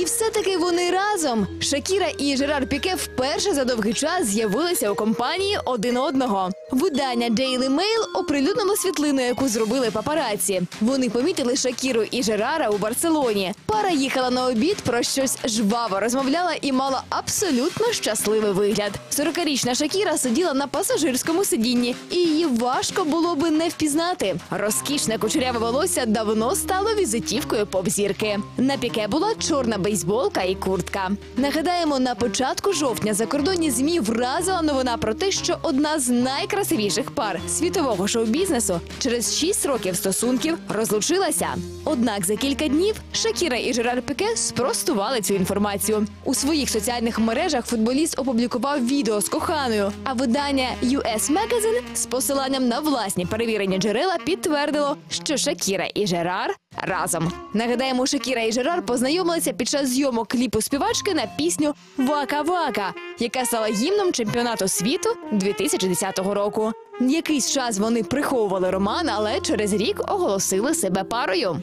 І все-таки вони разом. Шакіра і Жерар Піке вперше за довгий час з'явилися у компанії один одного. Видання Daily Mail оприлюднило світлину, яку зробили папараці. Вони помітили Шакіру і Жерара у Барселоні. Пара їхала на обід, про щось жваво розмовляла і мала абсолютно щасливий вигляд. 40-річна Шакіра сиділа на пасажирському сидінні, і її важко було би не впізнати. Розкішне кучеряве волосся давно стало візитівкою поп-зірки. На піке була чорна бейсболка і куртка. Нагадаємо, на початку жовтня закордонні змі вразила новина про те, що одна з найкрасивіших пар світового шоу-бізнесу через 6 років стосунків розлучилася. Однак за кілька днів Шакіра і Жерар Піке спростували цю інформацію. У своїх соціальних мережах футболіст опублікував відео з коханою. А видання US Magazine з посиланням на власні перевірені джерела підтвердило, що Шакіра і Жерар разом. Нагадаємо, Шакіра і Жерар познайомилися під час зйомок кліпу співачки на пісню Вака Вака, яка стала гімном чемпіонату світу 2010 року. Якийсь час вони приховували роман, але через рік оголосили себе парою.